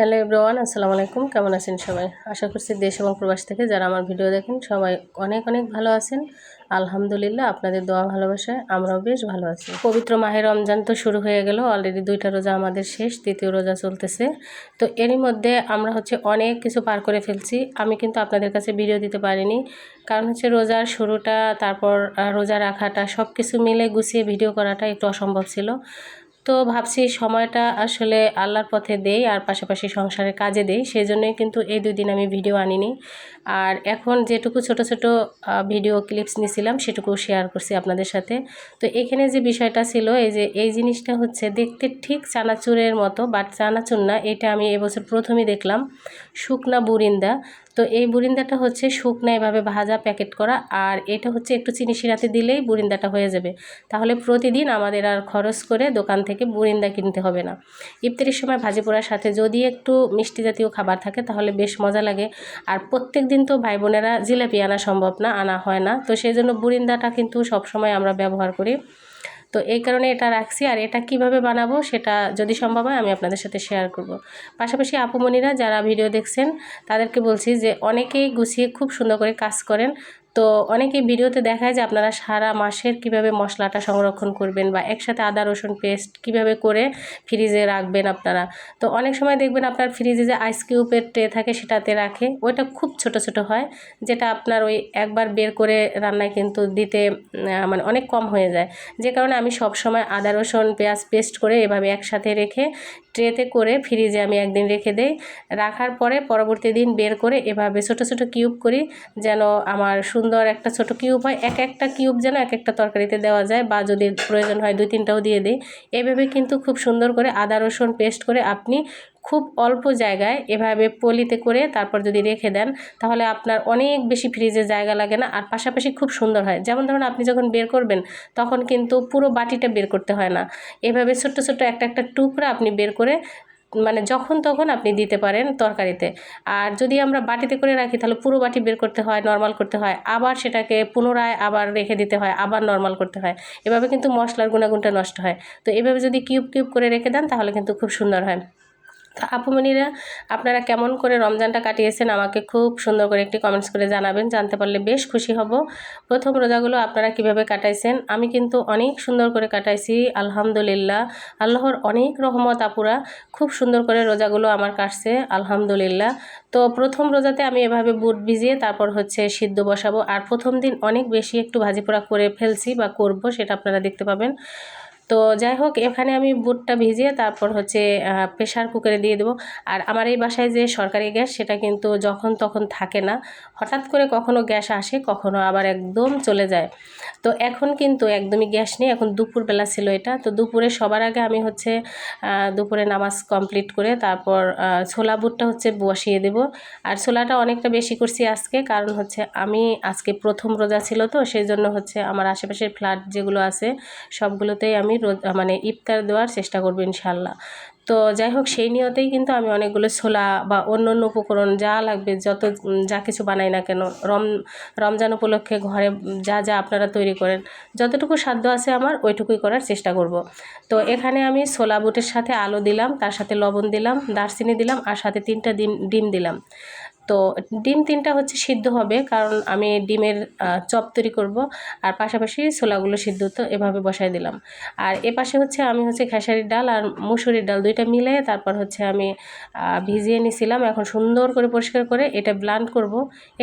Hello everyone, আসসালামু আলাইকুম। কেমন আছেন সবাই? আশা করছি দেশ এবং প্রবাস থেকে যারা আমার ভিডিও দেখেন সবাই অনেক অনেক ভালো আছেন। আলহামদুলিল্লাহ, আপনাদের দোয়া ভালোবাসায় আমরাও বেশ ভালো আছি। পবিত্র মাহের রমজান তো শুরু হয়ে গেল অলরেডি দুইটা রোজা আমাদের শেষ, তৃতীয় রোজা চলতেছে। তো এরই মধ্যে আমরা হচ্ছে অনেক কিছু পার করে ফেলছি। আমি কিন্তু আপনাদের কাছে ভিডিও দিতে পারিনি। কারণ হচ্ছে রোজার শুরুটা, তারপর রোজা রাখাটা সব কিছু মিলে গুছিয়ে ভিডিও করাটা একটু অসম্ভব ছিল। তো ভাবছি সময়টা আসলে আল্লাহর পথে দেই আর পাশাপাশি সংসারের কাজে দেই। সেই জন্যই কিন্তু এই দুই দিন আমি ভিডিও আনিনি। আর এখন যেটুকু ছোট ছোট ভিডিও ক্লিপস নিয়েছিলাম সেটুকু শেয়ার করছি আপনাদের সাথে। তো এখানে যে বিষয়টা ছিল, এই যে, এই জিনিসটা হচ্ছে দেখতে ঠিক চানাচুরের মতো, বাট চানাচুর না, এটা আমি এবছর প্রথমেই দেখলাম। শুকনা বুরিন্দা। তো এই বুরিন্দাটা হচ্ছে শুকনো এভাবে ভাজা প্যাকেট করা, আর এটা হচ্ছে একটু চিনি শিরাতে দিলেই বুরিন্দাটা হয়ে যাবে। তাহলে প্রতিদিন আমাদের আর খরচ করে দোকান থেকে বুরিন্দা কিনতে হবে না। ইফতারির সময় ভাজি পোড়ার সাথে যদি একটু মিষ্টি জাতীয় খাবার থাকে তাহলে বেশ মজা লাগে। আর প্রত্যেক দিন তো ভাই বোনেরা জিলাপি আনা সম্ভব না, আনা হয় না। তো সেই জন্য বুরিন্দাটা কিন্তু সবসময় আমরা ব্যবহার করি। তো এই কারণে এটা রাখছি। আর এটা কীভাবে বানাবো সেটা যদি সম্ভব হয় আমি আপনাদের সাথে শেয়ার করব। পাশাপাশি আপুমণিরা যারা ভিডিও দেখছেন, তাদেরকে বলছি যে অনেকেই গুছিয়ে খুব সুন্দর করে কাজ করেন। তো অনেকেই ভিডিওতে দেখায় যে আপনারা সারা মাসের কীভাবে মশলাটা সংরক্ষণ করবেন বা একসাথে আদা, রসুন পেস্ট কীভাবে করে ফ্রিজে রাখবেন আপনারা। তো অনেক সময় দেখবেন আপনার ফ্রিজে যে আইস কিউবের ট্রে থাকে সেটাতে রাখে। ওইটা খুব ছোট ছোট হয়, যেটা আপনার ওই একবার বের করে রান্নায় কিন্তু দিতে মানে অনেক কম হয়ে যায়। যে কারণে আমি সব সময় আদা, রসুন, পেঁয়াজ পেস্ট করে এভাবে একসাথে রেখে ট্রেতে করে ফ্রিজে আমি একদিন রেখে দেই। রাখার পরে পরবর্তী দিন বের করে এভাবে ছোট ছোট কিউব করি, যেন আমার সুন্দর একটা ছোট কিউব হয়, এক একটা কিউব যেন এক একটা তরকারিতে দেওয়া যায় বা যদি প্রয়োজন হয় দুই তিনটাও দিয়ে দিই। এভাবে কিন্তু খুব সুন্দর করে আদা, রসুন পেস্ট করে আপনি খুব অল্প জায়গায় এভাবে পলিতে করে তারপর যদি রেখে দেন, তাহলে আপনার অনেক বেশি ফ্রিজে জায়গা লাগে না আর পাশাপাশি খুব সুন্দর হয়। যেমন ধরুন আপনি যখন বের করবেন, তখন কিন্তু পুরো বাটিটা বের করতে হয় না। এভাবে ছোট্ট ছোট্ট একটা একটা টুকরা আপনি বের করে মানে যখন তখন আপনি দিতে পারেন তরকারিতে। আর যদি আমরা বাটিতে করে রাখি, তাহলে পুরো বাটি বের করতে হয় নর্মাল করতে হয়। আবার সেটাকে পুনরায় আবার রেখে দিতে হয়, আবার নর্মাল করতে হয়। এভাবে কিন্তু মশলার গুণাগুণটা নষ্ট হয়। তো এভাবে যদি কিউব কিউব করে রেখে দেন, তাহলে কিন্তু খুব সুন্দর হয়। তো আপুমণিরা আপনারা কেমন করে রমজানটা কাটিয়েছেন আমাকে খুব সুন্দর করে একটি কমেন্টস করে জানাবেন, জানতে পারলে বেশ খুশি হব। প্রথম রোজাগুলো আপনারা কীভাবে কাটাইছেন? আমি কিন্তু অনেক সুন্দর করে কাটাইছি, আলহামদুলিল্লাহ। আল্লাহর অনেক রহমত আপুরা, খুব সুন্দর করে রোজাগুলো আমার কাটছে, আলহামদুলিল্লাহ। তো প্রথম রোজাতে আমি এভাবে বুট ভিজিয়ে তারপর হচ্ছে সিদ্ধ বসাবো। আর প্রথম দিন অনেক বেশি একটু ভাজি পোড়া করে ফেলছি বা করব, সেটা আপনারা দেখতে পাবেন। তো যাই হোক, এখানে আমি বুটটা ভিজিয়ে তারপর হচ্ছে প্রেশার কুকারে দিয়ে দেবো। আর আমার এই বাসায় যে সরকারি গ্যাস, সেটা কিন্তু যখন তখন থাকে না। হঠাৎ করে কখনো গ্যাস আসে, কখনো আবার একদম চলে যায়। তো এখন কিন্তু একদমই গ্যাস নেই। এখন দুপুরবেলা ছিল এটা। তো দুপুরে সবার আগে আমি হচ্ছে দুপুরে নামাজ কমপ্লিট করে তারপর ছোলা বুটটা হচ্ছে বসিয়ে দেব। আর ছোলাটা অনেকটা বেশি করছি আজকে, কারণ হচ্ছে আমি আজকে প্রথম রোজা ছিল তো, সেই জন্য হচ্ছে আমার আশেপাশের ফ্ল্যাট যেগুলো আছে, সবগুলোতেই আমি মানে ইফতার দেওয়ার চেষ্টা করব ইনশাল্লাহ তো যাই হোক, সেই নিয়তেই কিন্তু আমি অনেকগুলো ছোলা বা অন্য অন্য উপকরণ যা লাগবে, যত যা কিছু বানাই না কেন, রম, রমজান উপলক্ষে ঘরে যা যা আপনারা তৈরি করেন, যতটুকু সাধ্য আছে আমার ওইটুকুই করার চেষ্টা করব। তো এখানে আমি ছোলা বুটের সাথে আলু দিলাম, তার সাথে লবণ দিলাম, দারচিনি দিলাম, আর সাথে তিনটা ডিম ডিম দিলাম। তো ডিম তিনটা হচ্ছে সিদ্ধ হবে, কারণ আমি ডিমের চপ তৈরি করব, আর পাশাপাশি ছোলাগুলো সিদ্ধ তো এভাবে বসাই দিলাম। আর এ পাশে হচ্ছে আমি হচ্ছে খেসারির ডাল আর মুসুরির ডাল দুইটা মিলে তারপর হচ্ছে আমি ভিজিয়ে নিছিলাম। এখন সুন্দর করে পরিষ্কার করে এটা ব্লান্ড করব।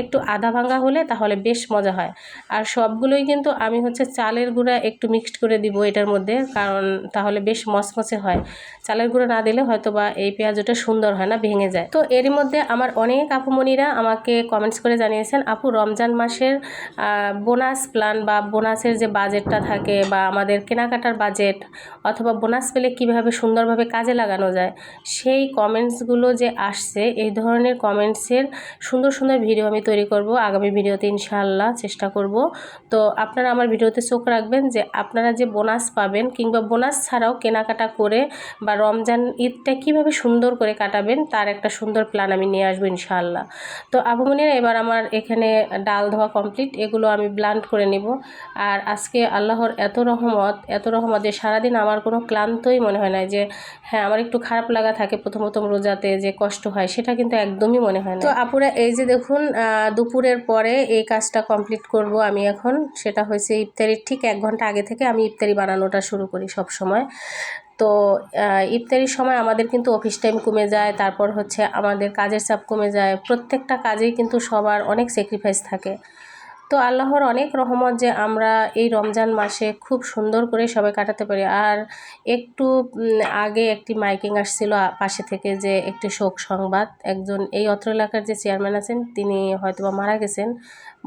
একটু আধা ভাঙা হলে তাহলে বেশ মজা হয়। আর সবগুলোই কিন্তু আমি হচ্ছে চালের গুঁড়া একটু মিক্সড করে দিব এটার মধ্যে, কারণ তাহলে বেশ মচমচে হয়। চালের গুঁড়ো না দিলে হয়তো বা এই পেঁয়াজটা সুন্দর হয় না, ভেঙে যায়। তো এরই মধ্যে আমার অনেক আপুমণিরা আমাকে কমেন্টস করে জানিয়েছেন, আপু, রমজান মাসের বোনাস প্ল্যান বা বোনাসের যে বাজেটটা থাকে বা আমাদের কেনাকাটার বাজেট অথবা বোনাস পেলে কীভাবে সুন্দরভাবে কাজে লাগানো যায়? সেই কমেন্টসগুলো যে আসছে, এই ধরনের কমেন্টসের সুন্দর সুন্দর ভিডিও আমি তৈরি করব। আগামী ভিডিওতে ইনশাআল্লাহ চেষ্টা করব। তো আপনারা আমার ভিডিওতে চোখ রাখবেন যে আপনারা যে বোনাস পাবেন কিংবা বোনাস ছাড়াও কেনাকাটা করে বা রমজান ঈদটা কীভাবে সুন্দর করে কাটাবেন, তার একটা সুন্দর প্ল্যান আমি নিয়ে আসব ইনশাআল্লাহ। তো আবুমনিরা এবার আমার এখানে ডাল ধোয়া কমপ্লিট এগুলো আমি ব্লান্ড করে নেব। আর আজকে আল্লাহর এত রহমত এত রহমত যে সারাদিন আমার কোনো ক্লান্তই মনে হয় না যে হ্যাঁ আমার একটু খারাপ লাগা থাকে প্রথম প্রথম রোজাতে যে কষ্ট হয়, সেটা কিন্তু একদমই মনে হয় না তো আপুরা, এই যে দেখুন দুপুরের পরে এই কাজটা কমপ্লিট করব আমি এখন। সেটা হয়েছে ইফতারির, ঠিক এক ঘণ্টা আগে থেকে আমি ইফতারি বানানোটা শুরু করি সব সময়। তো ইফতারির সময় আমাদের কিন্তু অফিস টাইম কমে যায়, তারপর হচ্ছে আমাদের কাজের চাপ কমে যায়। প্রত্যেকটা কাজেই কিন্তু সবার অনেক স্যাক্রিফাইস থাকে। তো আল্লাহর অনেক রহমত যে আমরা এই রমজান মাসে খুব সুন্দর করে সবাই কাটাতে পারি। আর একটু আগে একটি মাইকিং আসছিল পাশে থেকে যে একটি শোক সংবাদ। একজন এই অত্র এলাকার যে চেয়ারম্যান আছেন, তিনি হয়তো বা মারা গেছেন।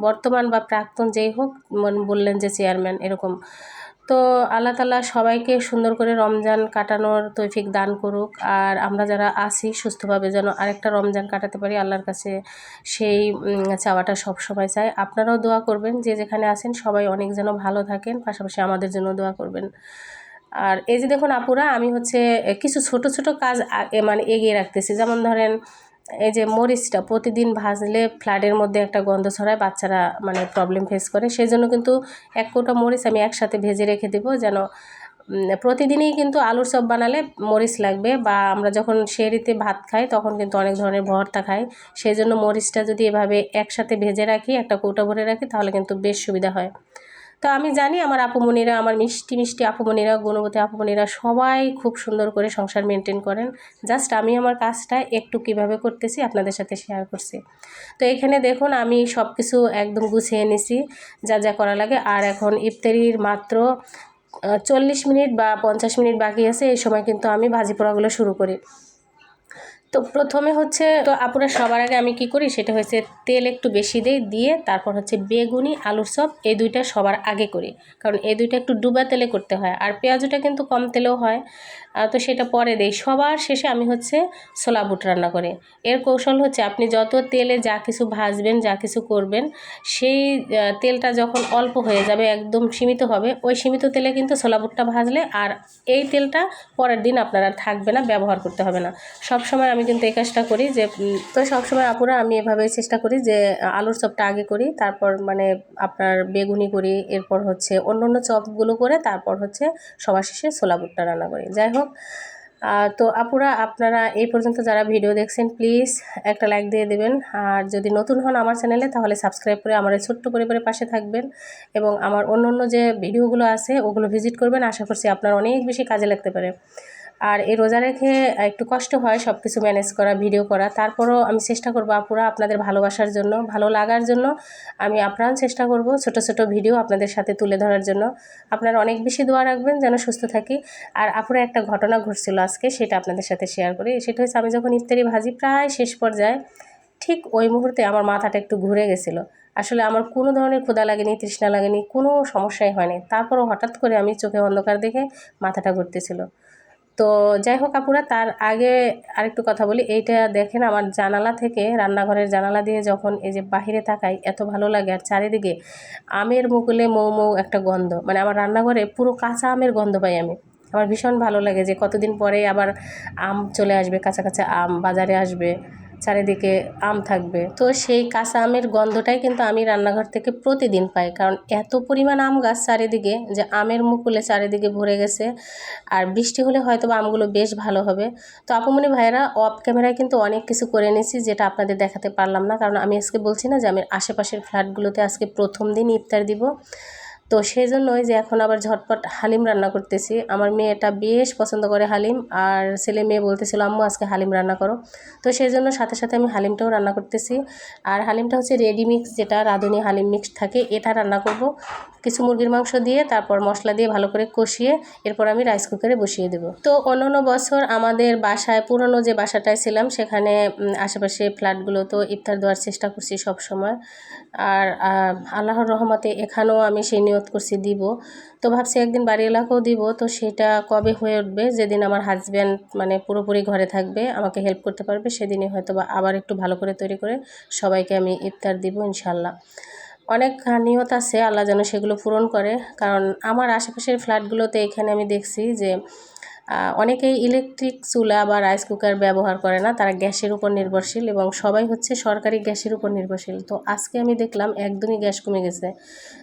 বর্তমান বা প্রাক্তন যেই হোক বললেন যে চেয়ারম্যান এরকম। তো আল্লাহ তালা সবাইকে সুন্দর করে রমজান কাটানোর তৈফিক দান করুক। আর আমরা যারা আছি, সুস্থভাবে যেন আরেকটা রমজান কাটাতে পারি, আল্লাহর কাছে সেই চাওয়াটা সব সময় চাই। আপনারাও দোয়া করবেন, যে যেখানে আছেন সবাই অনেক যেন ভালো থাকেন, পাশাপাশি আমাদের জন্য দোয়া করবেন। আর এই যে দেখুন আপুরা, আমি হচ্ছে কিছু ছোট ছোট কাজ মানে এগিয়ে রাখতেছি। যেমন ধরেন এই যে মরিচটা প্রতিদিন ভাজলে ফ্ল্যাটের মধ্যে একটা গন্ধ ছড়ায়, বাচ্চারা মানে প্রবলেম ফেস করে। সেই জন্য কিন্তু এক কোটা মরিচ আমি একসাথে ভেজে রেখে দেবো যেন প্রতিদিনই কিন্তু আলুর চপ বানালে মরিচ লাগবে বা আমরা যখন শেরিতে ভাত খাই তখন কিন্তু অনেক ধরনের ভর্তা খাই। সেই জন্য মরিচটা যদি এভাবে একসাথে ভেজে রাখি, একটা কৌটা ভরে রাখি তাহলে কিন্তু বেশ সুবিধা হয়। তো আমি জানি আমার আপুমনিরা আমার মিষ্টি মিষ্টি আপুমনিরা গুণবতী আপুমনিরা সবাই খুব সুন্দর করে সংসার মেনটেন করেন। জাস্ট আমি আমার কাজটা একটু কীভাবে করতেছি আপনাদের সাথে শেয়ার করছি। তো এখানে দেখুন আমি সব কিছু একদম গুছিয়ে নিছি, যা যা করা লাগে। আর এখন ইফতারির মাত্র চল্লিশ মিনিট বা পঞ্চাশ মিনিট বাকি আছে, এই সময় কিন্তু আমি ভাজি পোড়াগুলো শুরু করি। তো প্রথমে হচ্ছে, তো আপুরা সবার আগে আমি কি করি, সেটা হচ্ছে তেল একটু বেশি দিই, দিয়ে তারপর হচ্ছে বেগুনি, আলুর চপ, এই দুইটা সবার আগে করি। কারণ এই দুইটা একটু ডুবা তেলে করতে হয়, আর পেঁয়াজটা কিন্তু কম তেলেও হয়। তো সেটা পরে দেই। সবার শেষে আমি হচ্ছে ছোলা বুট রান্না করি। এর কৌশল হচ্ছে, আপনি যত তেলে যা কিছু ভাজবেন, যা কিছু করবেন, সেই তেলটা যখন অল্প হয়ে যাবে, একদম সীমিত হবে, ওই সীমিত তেলে কিন্তু ছোলা বুটটা ভাজলে আর এই তেলটা পরের দিন আপনার আর থাকবে না, ব্যবহার করতে হবে না। সব সময় আমি কিন্তু এই কাজটা করি যে তো সবসময় আপুরা আমি এভাবে চেষ্টা করি যে, আলুর চপটা আগে করি, তারপর মানে আপনার বেগুনি করি, এরপর হচ্ছে অন্য অন্য চপগুলো করে তারপর হচ্ছে সবার শেষে ছোলা বুটটা রান্না করি। যাই হোক তো আপুরা, আপনারা এই পর্যন্ত যারা ভিডিও দেখছেন, প্লিজ একটা লাইক দিয়ে দেবেন। আর যদি নতুন হন আমার চ্যানেলে, তাহলে সাবস্ক্রাইব করে আমার এই ছোট্ট পরিবারের পাশে থাকবেন এবং আমার অন্য অন্য যে ভিডিওগুলো আছে, ওগুলো ভিজিট করবেন। আশা করছি আপনার অনেক বেশি কাজে লাগতে পারে। আর এই রোজা রেখে একটু কষ্ট হয় সব কিছু ম্যানেজ করা ভিডিও করা। তারপরও আমি চেষ্টা করব, আপুরা, আপনাদের ভালোবাসার জন্য, ভালো লাগার জন্য আমি আপ্রাণ চেষ্টা করব ছোট ছোট ভিডিও আপনাদের সাথে তুলে ধরার জন্য। আপনারা অনেক বেশি দোয়া রাখবেন যেন সুস্থ থাকি। আর আপুরা, একটা ঘটনা ঘটছিল আজকে, সেটা আপনাদের সাথে শেয়ার করি। সেটা হচ্ছে আমি যখন ইফতারি ভাজি প্রায় শেষ পর্যায়ে, ঠিক ওই মুহূর্তে আমার মাথাটা একটু ঘুরে গেছিল। আসলে আমার কোনো ধরনের ক্ষুদা লাগেনি, তৃষ্ণা লাগেনি, কোনো সমস্যাই হয়নি। তারপরও হঠাৎ করে আমি চোখে অন্ধকার দেখে মাথাটা ঘুরতেছিল। তো যাই হোক আপুরা, তার আগে আরেকটু কথা বলি। এইটা দেখেন আমার জানালা থেকে, রান্নাঘরের জানালা দিয়ে যখন এই যে বাহিরে তাকাই, এত ভালো লাগে। আর চারিদিকে আমের মুকুলে মৌ মৌ একটা গন্ধ। মানে আমার রান্নাঘরে পুরো কাঁচা আমের গন্ধ পাই আমি। আমার ভীষণ ভালো লাগে যে কতদিন পরে আবার আম চলে আসবে, কাঁচা কাঁচা আম বাজারে আসবে। চারিদিকে আম থাকবে। তো সেই কাঁচা আমের গন্ধটাই কিন্তু আমি রান্নাঘর থেকে প্রতিদিন পাই। কারণ এত পরিমাণ আম গাছ চারিদিকে যে আমের মুকুলে চারিদিকে ভরে গেছে। আর বৃষ্টি হলে হয়তো আমগুলো বেশ ভালো হবে। তো আপুমনি ভাইরা অফ ক্যামেরায় কিন্তু অনেক কিছু করে নিয়েছি যেটা আপনাদের দেখাতে পারলাম না। কারণ আমি আজকে বলছি না যে আমি আশেপাশের ফ্ল্যাটগুলোতে আজকে প্রথম দিন ইফতার দিব। তো সেই জন্যই যে এখন আবার ঝটপট হালিম রান্না করতেছি। আমার মেয়েটা বেশ পছন্দ করে হালিম আর ছেলে মেয়ে বলতেছিল, আম্মু, আজকে হালিম রান্না করো। তো সেই জন্য সাথে সাথে আমি হালিমটাও রান্না করতেছি। আর হালিমটা হচ্ছে রেডি মিক্স যেটা রাঁধুনি হালিম মিক্সড থাকে, এটা রান্না করব। কিছু মুরগির মাংস দিয়ে, তারপর মশলা দিয়ে ভালো করে কষিয়ে, এরপর আমি রাইস কুকারে বসিয়ে দেব। তো অন্য বছর আমাদের বাসায়, পুরনো যে বাসাটায় ছিলাম, সেখানে আশেপাশে ফ্ল্যাটগুলো তো ইফতার দেওয়ার চেষ্টা করছি সব সময় আর আল্লাহর রহমতে এখানেও আমি সেই নিয়ত করছি দিব। তো ভাবছি একদিন বাড়ি এলাকাও দিব। তো সেটা কবে হয়ে উঠবে? যেদিন আমার হাজব্যান্ড মানে পুরোপুরি ঘরে থাকবে, আমাকে হেল্প করতে পারবে, সেদিনই হয়তো বা আবার একটু ভালো করে তৈরি করে সবাইকে আমি ইফতার দিব ইনশাল্লাহ অনেক নিয়ত আছে, আল্লাহ যেন সেগুলো পূরণ করে। কারণ আমার আশেপাশের ফ্ল্যাটগুলোতে এখানে আমি দেখছি যে অনেকেই ইলেকট্রিক চুলা বা রাইস কুকার ব্যবহার করে না, তারা গ্যাসের উপর নির্ভরশীল এবং সবাই হচ্ছে সরকারি গ্যাসের উপর নির্ভরশীল। তো আজকে আমি দেখলাম একদমই গ্যাস কমে গেছে।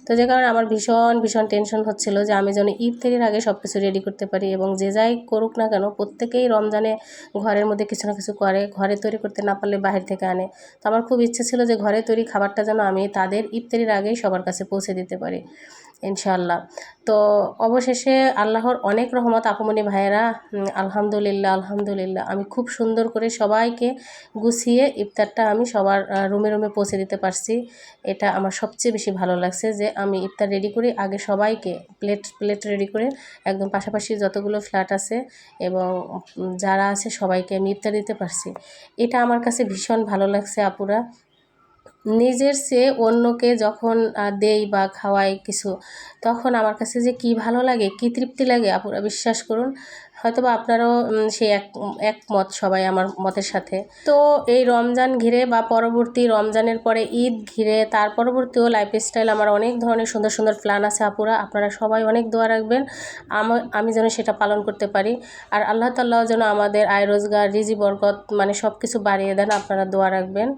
তো যে কারণে আমার ভীষণ ভীষণ টেনশন হচ্ছিল যে আমি যেন ইফতারির আগে সব কিছু রেডি করতে পারি এবং যে যাই করুক না কেন, প্রত্যেকেই রমজানে ঘরের মধ্যে কিছু না কিছু করে, ঘরে তৈরি করতে না পারলে বাহির থেকে আনে। তো আমার খুব ইচ্ছে ছিল যে ঘরে তৈরি খাবারটা যেন আমি তাদের ইফতারির আগেই সবার কাছে পৌঁছে দিতে পারি। ইনশাআল্লাহ। তো অবশেষে আল্লাহর অনেক রহমত, আপুমনি ভাইয়েরা আলহামদুলিল্লাহ আলহামদুলিল্লাহ। আমি খুব সুন্দর করে সবাইকে গুছিয়ে ইফতারটা আমি সবার রুমে রুমে পৌঁছে দিতে পারছি। এটা আমার সবচেয়ে বেশি ভালো লাগছে যে আমি ইফতার রেডি করি, আগে সবাইকে প্লেট প্লেট রেডি করে একদম পাশাপাশি যতগুলো ফ্ল্যাট আছে এবং যারা আছে সবাইকে আমি ইফতার দিতে পারছি। এটা আমার কাছে ভীষণ ভালো লাগছে আপুরা। নিজের চেয়ে অন্যকে যখন দেই বা খাওয়াই কিছু, তখন আমার কাছে যে কি ভালো লাগে, কি তৃপ্তি লাগে, আপুরা বিশ্বাস করুন। হয়তো বা আপনারাও সেই এক, একমত সবাই আমার মতের সাথে। তো এই রমজান ঘিরে বা পরবর্তী রমজানের পরে ঈদ ঘিরে, তার পরবর্তীও লাইফস্টাইল আমার অনেক ধরনের সুন্দর সুন্দর প্ল্যান আছে আপুরা। আপনারা সবাই অনেক দোয়া রাখবেন। আমা- যেন সেটা পালন করতে পারি। আর আল্লাহ তাল্লাহ যেন আমাদের আয় রোজগার রিজি বরকত মানে সব কিছু বাড়িয়ে দেন, আপনারা দোয়া রাখবেন।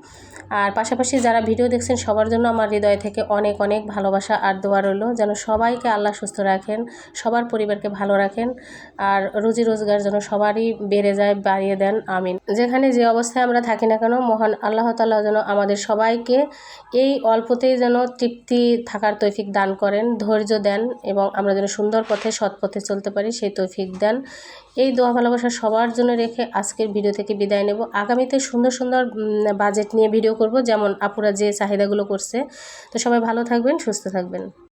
আর পাশাপাশি যারা ভিডিও দেখছেন, সবার জন্য আমার হৃদয় থেকে অনেক অনেক ভালোবাসা আর দোয়া রইল। যেন সবাইকে আল্লাহ সুস্থ রাখেন, সবার পরিবারকে ভালো রাখেন। আর রুজি রোজগার যেন সবারই বেড়ে যায়, বাড়িয়ে দেন, আমিন। যেখানে যে অবস্থায় আমরা থাকি না কেন, মহান আল্লাহ তাল্লাহ যেন আমাদের সবাইকে এই অল্পতেই যেন তৃপ্তি থাকার তৌফিক দান করেন, ধৈর্য দেন এবং আমরা যেন সুন্দর পথে, সৎ পথে চলতে পারি, সেই তৌফিক দেন। এই দোয়া ভালোবাসা সবার জন্য রেখে আজকের ভিডিও থেকে বিদায় নেব। আগামীতে সুন্দর সুন্দর বাজেট নিয়ে ভিডিও করব, যেমন আপুরা যে চাহিদাগুলো করছে। তো সবাই ভালো থাকবেন, সুস্থ থাকবেন।